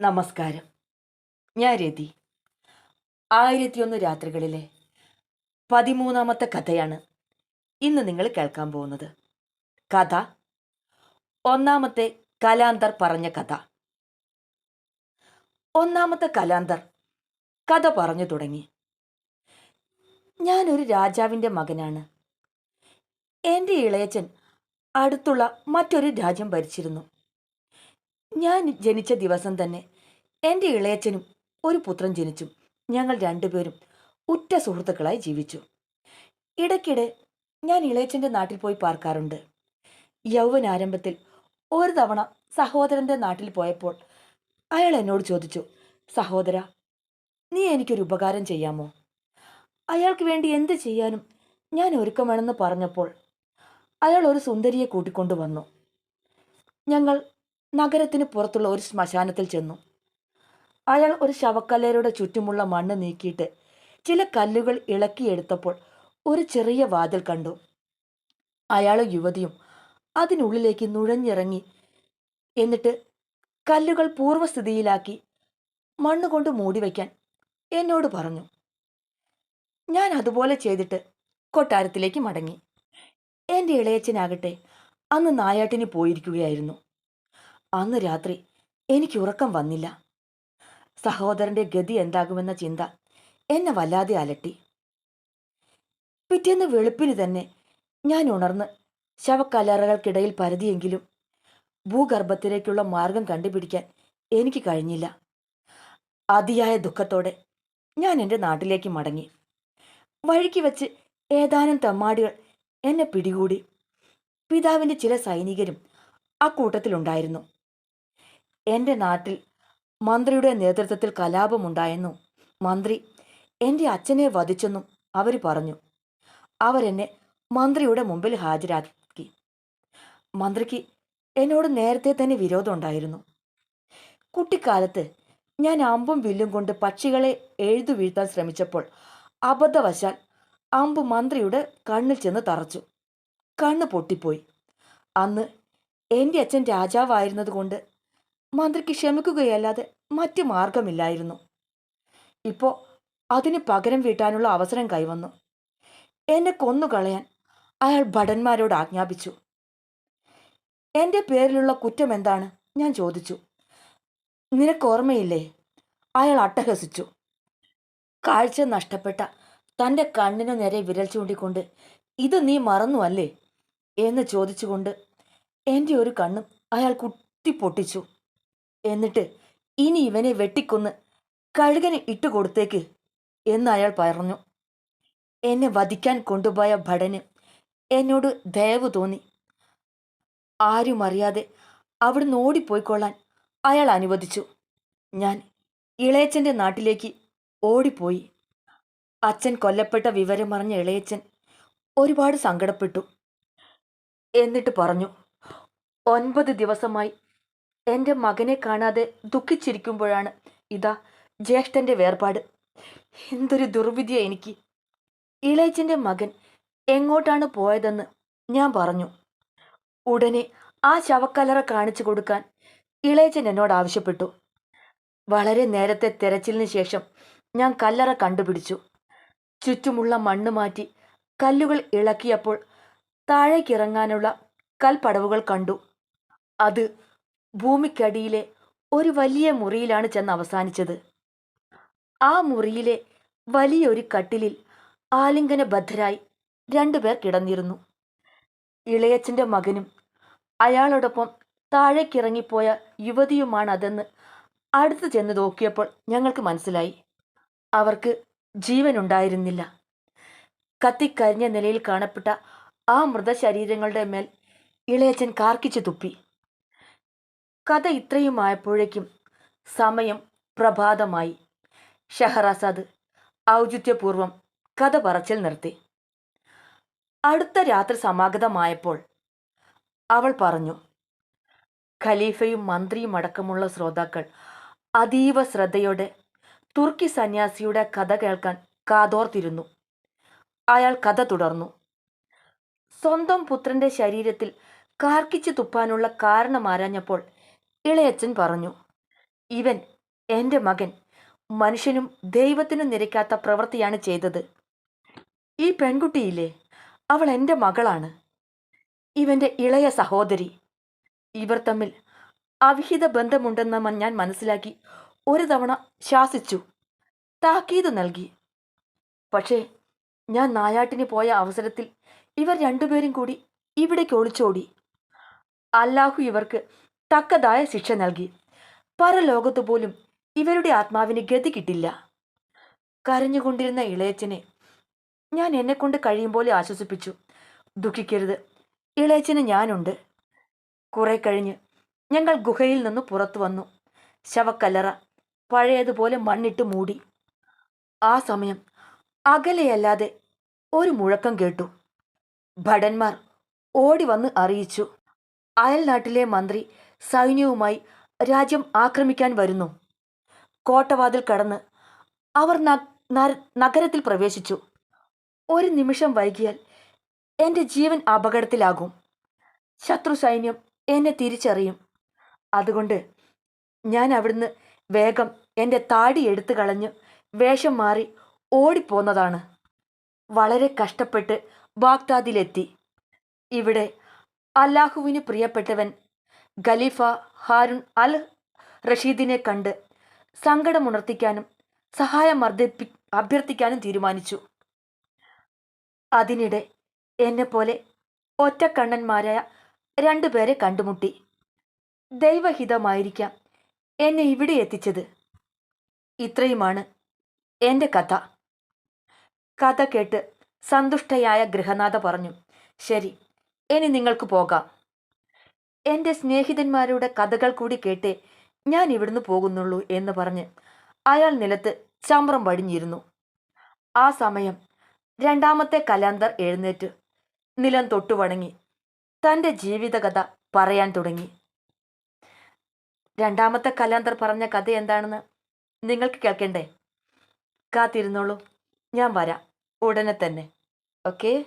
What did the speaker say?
നമസ്കാരം. ഞാൻ രതി. ആയിരത്തിയൊന്ന് രാത്രികളിലെ പതിമൂന്നാമത്തെ കഥയാണ് ഇന്ന് നിങ്ങൾ കേൾക്കാൻ പോകുന്നത്. കഥ. ഒന്നാമത്തെ കലാന്തർ പറഞ്ഞ കഥ. ഒന്നാമത്തെ കലാന്തർ കഥ പറഞ്ഞു തുടങ്ങി. ഞാനൊരു രാജാവിന്റെ മകനാണ്. എന്റെ ഇളയച്ചൻ അടുത്തുള്ള മറ്റൊരു രാജ്യം ഭരിച്ചിരുന്നു. ഞാൻ ജനിച്ച ദിവസം തന്നെ എന്റെ ഇളയച്ചനും ഒരു പുത്രൻ ജനിച്ചു. ഞങ്ങൾ രണ്ടുപേരും ഉറ്റ സുഹൃത്തുക്കളായി ജീവിച്ചു. ഇടയ്ക്കിടെ ഞാൻ ഇളയച്ചന്റെ നാട്ടിൽ പോയി പാർക്കാറുണ്ട്. യൗവനാരംഭത്തിൽ ഒരു തവണ സഹോദരന്റെ നാട്ടിൽ പോയപ്പോൾ അയാൾ എന്നോട് ചോദിച്ചു സഹോദര നീ എനിക്കൊരു ഉപകാരം ചെയ്യാമോ? അയാൾക്ക് വേണ്ടി എന്ത് ചെയ്യാനും ഞാൻ ഒരുക്കമാണെന്ന് പറഞ്ഞപ്പോൾ അയാൾ ഒരു സുന്ദരിയെ കൂട്ടിക്കൊണ്ടു വന്നു ഞങ്ങൾ നഗരത്തിന് പുറത്തുള്ള ഒരു ശ്മശാനത്തിൽ ചെന്നു. അയാൾ ഒരു ശവക്കല്ലയുടെ ചുറ്റുമുള്ള മണ്ണ് നീക്കിയിട്ട് ചില കല്ലുകൾ ഇളക്കിയെടുത്തപ്പോൾ ഒരു ചെറിയ വാതിൽ കണ്ടു. അയാൾ യുവതിയും അതിനുള്ളിലേക്ക് നുഴഞ്ഞിറങ്ങി എന്നിട്ട് കല്ലുകൾ പൂർവസ്ഥിതിയിലാക്കി മണ്ണ് കൊണ്ട് മൂടിവയ്ക്കാൻ എന്നോട് പറഞ്ഞു. ഞാൻ അതുപോലെ ചെയ്തിട്ട് കൊട്ടാരത്തിലേക്ക് മടങ്ങി. എന്റെ ഇളയച്ചനാകട്ടെ അന്ന് നായാട്ടിന് പോയിരിക്കുകയായിരുന്നു. അന്ന് രാത്രി എനിക്ക് ഉറക്കം വന്നില്ല. സഹോദരന്റെ ഗതി എന്താകുമെന്ന ചിന്ത എന്നെ വല്ലാതെ അലട്ടി. പിറ്റേന്ന് വെളുപ്പിന് തന്നെ ഞാൻ ഉണർന്ന് ശവക്കല്ലറകൾക്കിടയിൽ പരതിയെങ്കിലും ഭൂഗർഭത്തിലേക്കുള്ള മാർഗം കണ്ടുപിടിക്കാൻ എനിക്ക് കഴിഞ്ഞില്ല. അതിയായ ദുഃഖത്തോടെ ഞാൻ എന്റെ നാട്ടിലേക്ക് മടങ്ങി. വഴിക്ക് വെച്ച് ഏതാനും തമ്മാടികൾ എന്നെ പിടികൂടി. പിതാവിന്റെ ചില സൈനികരും ആ കൂട്ടത്തിലുണ്ടായിരുന്നു. എന്റെ നാട്ടിൽ മന്ത്രിയുടെ നേതൃത്വത്തിൽ കലാപമുണ്ടായെന്നും മന്ത്രി എന്റെ അച്ഛനെ വധിച്ചെന്നും അവർ പറഞ്ഞു. അവരെന്നെ മന്ത്രിയുടെ മുമ്പിൽ ഹാജരാക്കി. മന്ത്രിക്ക് എന്നോട് നേരത്തെ തന്നെ വിരോധമുണ്ടായിരുന്നു കുട്ടിക്കാലത്ത് ഞാൻ അമ്പും വില്ലും കൊണ്ട് പക്ഷികളെ എഴുതു വീഴ്ത്താൻ ശ്രമിച്ചപ്പോൾ അബദ്ധവശാൽ അമ്പ് മന്ത്രിയുടെ കണ്ണിൽ ചെന്ന് തറച്ചു. കണ്ണ് പൊട്ടിപ്പോയി. അന്ന് എന്റെ അച്ഛൻ രാജാവായിരുന്നതുകൊണ്ട് മന്ത്രിക്ക് ക്ഷമിക്കുകയല്ലാതെ മറ്റു മാർഗമില്ലായിരുന്നു ഇപ്പോൾ അതിന് പകരം വീട്ടാനുള്ള അവസരം കൈവന്നു. എന്നെ കൊന്നുകളയാൻ അയാൾ ഭടന്മാരോട് ആജ്ഞാപിച്ചു. എന്റെ പേരിലുള്ള കുറ്റം എന്താണ്? ഞാൻ ചോദിച്ചു. നിനക്ക് ഓർമ്മയില്ലേ? അയാൾ അട്ടഹസിച്ചു. കാഴ്ച നഷ്ടപ്പെട്ട തന്റെ കണ്ണിനു നേരെ വിരൽ ചൂണ്ടിക്കൊണ്ട് ഇത് നീ മറന്നു അല്ലേ എന്ന് ചോദിച്ചുകൊണ്ട് എന്റെ ഒരു കണ്ണും അയാൾ കുത്തിപ്പൊട്ടിച്ചു. എന്നിട്ട് ഇനി ഇവനെ വെട്ടിക്കൊന്ന് കഴുകന് ഇട്ടുകൊടുത്തേക്ക് എന്ന് അയാൾ പറഞ്ഞു. എന്നെ വധിക്കാൻ കൊണ്ടുപോയ ഭടന് എന്നോട് ദയവ് തോന്നി. ആരും അറിയാതെ അവിടുന്ന് ഓടിപ്പോയിക്കൊള്ളാൻ അയാൾ അനുവദിച്ചു. ഞാൻ ഇളയച്ചന്റെ നാട്ടിലേക്ക് ഓടിപ്പോയി. അച്ഛൻ കൊല്ലപ്പെട്ട വിവരം വിവരമറിഞ്ഞ ഇളയച്ചൻ ഒരുപാട് സങ്കടപ്പെട്ടു. എന്നിട്ട് പറഞ്ഞു ഒൻപത് ദിവസമായി എന്റെ മകനെ കാണാതെ ദുഃഖിച്ചിരിക്കുമ്പോഴാണ് ഇതാ ജ്യേഷ്ഠന്റെ വേർപാട്. എന്തൊരു ദുർവിധിയ എനിക്ക്. ഇളയച്ചന്റെ മകൻ എങ്ങോട്ടാണ് പോയതെന്ന് ഞാൻ പറഞ്ഞു. ഉടനെ ആ ശവക്കലറ കാണിച്ചു കൊടുക്കാൻ ഇളയച്ചൻ എന്നോട് ആവശ്യപ്പെട്ടു. വളരെ നേരത്തെ തെരച്ചിലിന് ശേഷം ഞാൻ കല്ലറ കണ്ടുപിടിച്ചു. ചുറ്റുമുള്ള മണ്ണ് മാറ്റി കല്ലുകൾ ഇളക്കിയപ്പോൾ താഴേക്കിറങ്ങാനുള്ള കൽപ്പടവുകൾ കണ്ടു. അത് ഭൂമിക്കടിയിലെ ഒരു വലിയ മുറിയിലാണ് ചെന്ന് അവസാനിച്ചത്. ആ മുറിയിലെ വലിയൊരു കട്ടിലിൽ ആലിംഗനബദ്ധരായി രണ്ടുപേർ കിടന്നിരുന്നു. ഇളയച്ചന്റെ മകനും അയാളോടൊപ്പം താഴേക്കിറങ്ങിപ്പോയ യുവതിയുമാണ് അതെന്ന് അടുത്ത് ചെന്ന് നോക്കിയപ്പോൾ ഞങ്ങൾക്ക് മനസ്സിലായി. അവർക്ക് ജീവനുണ്ടായിരുന്നില്ല. കത്തിക്കരിഞ്ഞ നിലയിൽ കാണപ്പെട്ട ആ മൃതശരീരങ്ങളുടെ മേൽ ഇളയച്ചൻ കാർക്കിച്ചു തുപ്പി. കഥ ഇത്രയും ആയപ്പോഴേക്കും സമയം പ്രഭാതമായി. ഷഹറാസാദ് ഔചിത്യപൂർവം കഥ പറച്ചിൽ നിർത്തി. അടുത്ത രാത്രി സമാഗതമായപ്പോൾ അവൾ പറഞ്ഞു ഖലീഫയും മന്ത്രിയും അടക്കമുള്ള ശ്രോതാക്കൾ അതീവ ശ്രദ്ധയോടെ തുർക്കി സന്യാസിയുടെ കഥ കേൾക്കാൻ കാതോർത്തിരുന്നു. അയാൾ കഥ തുടർന്നു. സ്വന്തം പുത്രന്റെ ശരീരത്തിൽ കാർക്കിച്ചു തുപ്പാനുള്ള കാരണം ആരാഞ്ഞപ്പോൾ ഇളയച്ചൻ പറഞ്ഞു ഇവൻ എന്റെ മകൻ മനുഷ്യനും ദൈവത്തിനും നിരക്കാത്ത പ്രവൃത്തിയാണ് ചെയ്തത്. ഈ പെൺകുട്ടിയില്ലേ അവൾ എന്റെ മകളാണ്. ഇവന്റെ ഇളയ സഹോദരി. ഇവർ തമ്മിൽ അവിഹിത ബന്ധമുണ്ടെന്ന് ഞാൻ മനസ്സിലാക്കി ഒരു തവണ ശാസിച്ചു താക്കീത് നൽകി. പക്ഷേ ഞാൻ നായാട്ടിന് പോയ അവസരത്തിൽ ഇവർ രണ്ടുപേരും കൂടി ഇവിടേക്ക് ഒളിച്ചോടി. അല്ലാഹു ഇവർക്ക് തക്കതായ ശിക്ഷ നൽകി. പരലോകത്തു പോലും ഇവരുടെ ആത്മാവിന് ഗതി കിട്ടില്ല. കരഞ്ഞുകൊണ്ടിരുന്ന ഇളയച്ചനെ ഞാൻ എന്നെക്കൊണ്ട് കഴിയും പോലെ ആശ്വസിപ്പിച്ചു. ദുഃഖിക്കരുത്. ഇളയച്ചന് ഞാനുണ്ട്. കുറെ കഴിഞ്ഞ് ഞങ്ങൾ ഗുഹയിൽ നിന്ന് പുറത്തു വന്നു. ശവക്കല്ലറ പഴയതുപോലെ മണ്ണിട്ട് മൂടി. ആ സമയം അകലെയല്ലാതെ ഒരു മുഴക്കം കേട്ടു. ഭടന്മാർ ഓടി വന്ന് അറിയിച്ചു. അയൽനാട്ടിലെ മന്ത്രി സൈന്യവുമായി രാജ്യം ആക്രമിക്കാൻ വരുന്നു. കോട്ടവാതിൽ കടന്ന് അവർ നഗരത്തിൽ പ്രവേശിച്ചു. ഒരു നിമിഷം വൈകിയാൽ എന്റെ ജീവൻ അപകടത്തിലാകും. ശത്രു സൈന്യം എന്നെ തിരിച്ചറിയും. അതുകൊണ്ട് ഞാൻ അവിടുന്ന് വേഗം എന്റെ താടി എടുത്തു കളഞ്ഞ് വേഷം മാറി ഓടിപ്പോന്നതാണ്. വളരെ കഷ്ടപ്പെട്ട് ബാഗ്ദാദിലെത്തി. ഇവിടെ അല്ലാഹുവിന് പ്രിയപ്പെട്ടവൻ ഖലീഫ ഹാരുൺ അൽ റഷീദിനെ കണ്ട് സങ്കടമുണർത്തിക്കാനും സഹായം അർദ്ധിപ്പി അഭ്യർത്ഥിക്കാനും തീരുമാനിച്ചു. അതിനിടെ എന്നെപ്പോലെ ഒറ്റക്കണ്ണന്മാരായ രണ്ടുപേരെ കണ്ടുമുട്ടി. ദൈവഹിതമായിരിക്കാം എന്നെ ഇവിടെ എത്തിച്ചത്. ഇത്രയുമാണ് എന്റെ കഥ. കഥ കേട്ട് സന്തുഷ്ടയായ ഗൃഹനാഥ പറഞ്ഞു ശരി ഇനി നിങ്ങൾക്ക് പോകാം. എന്റെ സ്നേഹിതന്മാരുടെ കഥകൾ കൂടി കേട്ടേ ഞാൻ ഇവിടുന്ന് പോകുന്നുള്ളൂ എന്ന് പറഞ്ഞ് അയാൾ നിലത്ത് ചമ്രം പടിഞ്ഞിരുന്നു ആ സമയം രണ്ടാമത്തെ കലാന്തർ എഴുന്നേറ്റ് നിലം തൊട്ടുവണങ്ങി തന്റെ ജീവിതകഥ പറയാൻ തുടങ്ങി. രണ്ടാമത്തെ കലാന്തർ പറഞ്ഞ കഥ എന്താണെന്ന് നിങ്ങൾക്ക് കേൾക്കണ്ടേ? കാത്തിരുന്നോളൂ. ഞാൻ വരാം. ഉടനെ തന്നെ. ഓക്കേ?